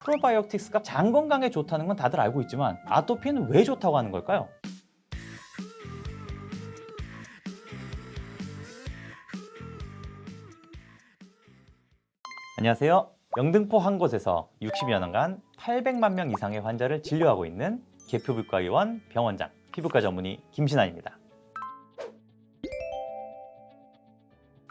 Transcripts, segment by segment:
프로바이오틱스가 장 건강에 좋다는 건 다들 알고 있지만 아토피는 왜 좋다고 하는 걸까요? 안녕하세요. 영등포 한 곳에서 60여 년간 800만 명 이상의 환자를 진료하고 있는 개표부과의원 병원장 피부과 전문의 김신환입니다.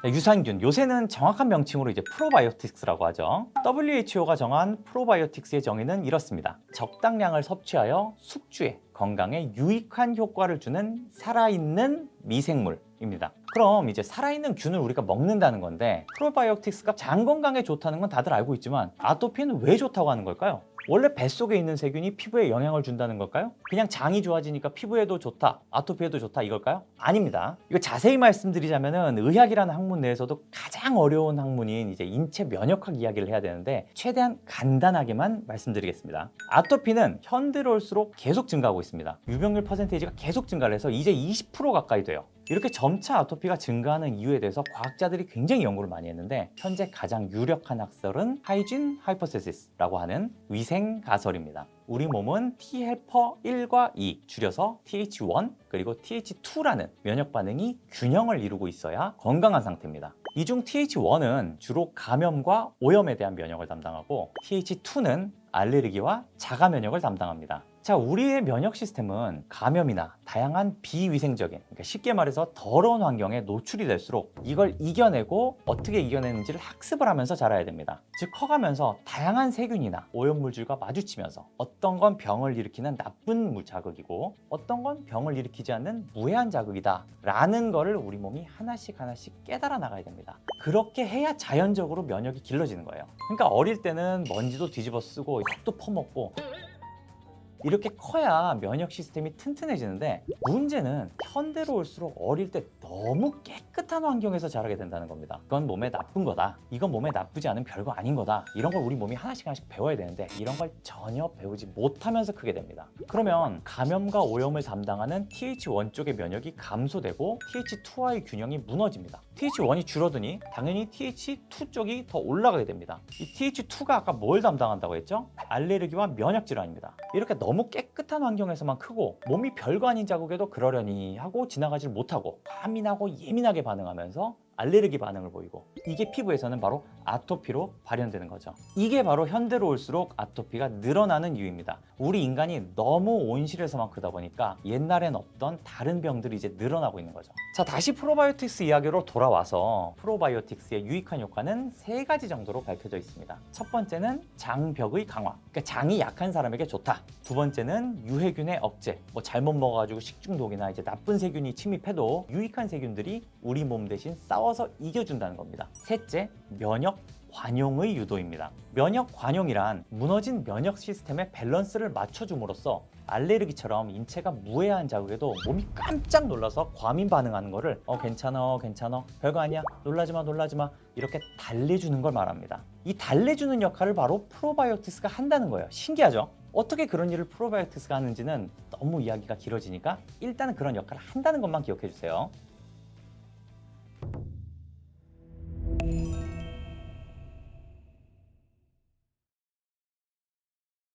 유산균 요새는 정확한 명칭으로 이제 프로바이오틱스라고 하죠. WHO가 정한 프로바이오틱스의 정의는 이렇습니다. 적당량을 섭취하여 숙주에 건강에 유익한 효과를 주는 살아있는 미생물입니다. 그럼 이제 살아있는 균을 우리가 먹는다는 건데 프로바이오틱스가 장 건강에 좋다는 건 다들 알고 있지만 아토피는 왜 좋다고 하는 걸까요? 원래 뱃속에 있는 세균이 피부에 영향을 준다는 걸까요? 그냥 장이 좋아지니까 피부에도 좋다, 아토피에도 좋다 이걸까요? 아닙니다. 이거 자세히 말씀드리자면은 의학이라는 학문 내에서도 가장 어려운 학문인 이제 인체 면역학 이야기를 해야 되는데 최대한 간단하게만 말씀드리겠습니다. 아토피는 현 들어올수록 계속 증가하고 있습니다. 유병률 퍼센테이지가 계속 증가를 해서 이제 20% 가까이 돼요. 이렇게 점차 아토피가 증가하는 이유에 대해서 과학자들이 굉장히 연구를 많이 했는데 현재 가장 유력한 학설은 하이진 하이퍼세시스라고 하는 위생 가설입니다. 우리 몸은 T 헬퍼 1과 2 줄여서 TH1 그리고 TH2라는 면역 반응이 균형을 이루고 있어야 건강한 상태입니다. 이 중 TH1은 주로 감염과 오염에 대한 면역을 담당하고 TH2는 알레르기와 자가 면역을 담당합니다. 자, 우리의 면역 시스템은 감염이나 다양한 비위생적인, 그러니까 쉽게 말해서 더러운 환경에 노출이 될수록 이걸 이겨내고 어떻게 이겨내는지를 학습을 하면서 자라야 됩니다. 즉, 커가면서 다양한 세균이나 오염물질과 마주치면서 어떤 건 병을 일으키는 나쁜 물 자극이고 어떤 건 병을 일으키지 않는 무해한 자극이다. 라는 거를 우리 몸이 하나씩 하나씩 깨달아 나가야 됩니다. 그렇게 해야 자연적으로 면역이 길러지는 거예요. 그러니까 어릴 때는 먼지도 뒤집어 쓰고 약도 퍼먹고 이렇게 커야 면역 시스템이 튼튼해지는데 문제는 현대로 올수록 어릴 때 너무 깨끗한 환경에서 자라게 된다는 겁니다. 그건 몸에 나쁜 거다. 이건 몸에 나쁘지 않은 별거 아닌 거다. 이런 걸 우리 몸이 하나씩 하나씩 배워야 되는데 이런 걸 전혀 배우지 못하면서 크게 됩니다. 그러면 감염과 오염을 담당하는 TH1 쪽의 면역이 감소되고 TH2와의 균형이 무너집니다. TH1이 줄어드니 당연히 TH2 쪽이 더 올라가게 됩니다. 이 TH2가 아까 뭘 담당한다고 했죠? 알레르기와 면역 질환입니다. 이렇게 너무 깨끗한 환경에서만 크고 몸이 별거 아닌 자국에도 그러려니 하고 지나가질 못하고 과민하고 예민하게 반응하면서 알레르기 반응을 보이고 이게 피부에서는 바로 아토피로 발현되는 거죠. 이게 바로 현대로 올수록 아토피가 늘어나는 이유입니다. 우리 인간이 너무 온실에서만 크다 보니까 옛날엔 없던 다른 병들이 이제 늘어나고 있는 거죠. 자, 다시 프로바이오틱스 이야기로 돌아와서 프로바이오틱스의 유익한 효과는 세 가지 정도로 밝혀져 있습니다. 첫 번째는 장벽의 강화. 그러니까 장이 약한 사람에게 좋다. 두 번째는 유해균의 억제. 뭐 잘못 먹어가지고 식중독이나 이제 나쁜 세균이 침입해도 유익한 세균들이 우리 몸 대신 싸워서 이겨준다는 겁니다. 셋째, 면역 관용의 유도입니다. 면역 관용이란 무너진 면역 시스템의 밸런스를 맞춰줌으로써 알레르기처럼 인체가 무해한 자극에도 몸이 깜짝 놀라서 과민 반응하는 거를 어 괜찮아 괜찮아 별거 아니야 놀라지 마 놀라지 마 이렇게 달래주는 걸 말합니다. 이 달래주는 역할을 바로 프로바이오틱스가 한다는 거예요. 신기하죠? 어떻게 그런 일을 프로바이오틱스가 하는지는 너무 이야기가 길어지니까 일단은 그런 역할을 한다는 것만 기억해 주세요.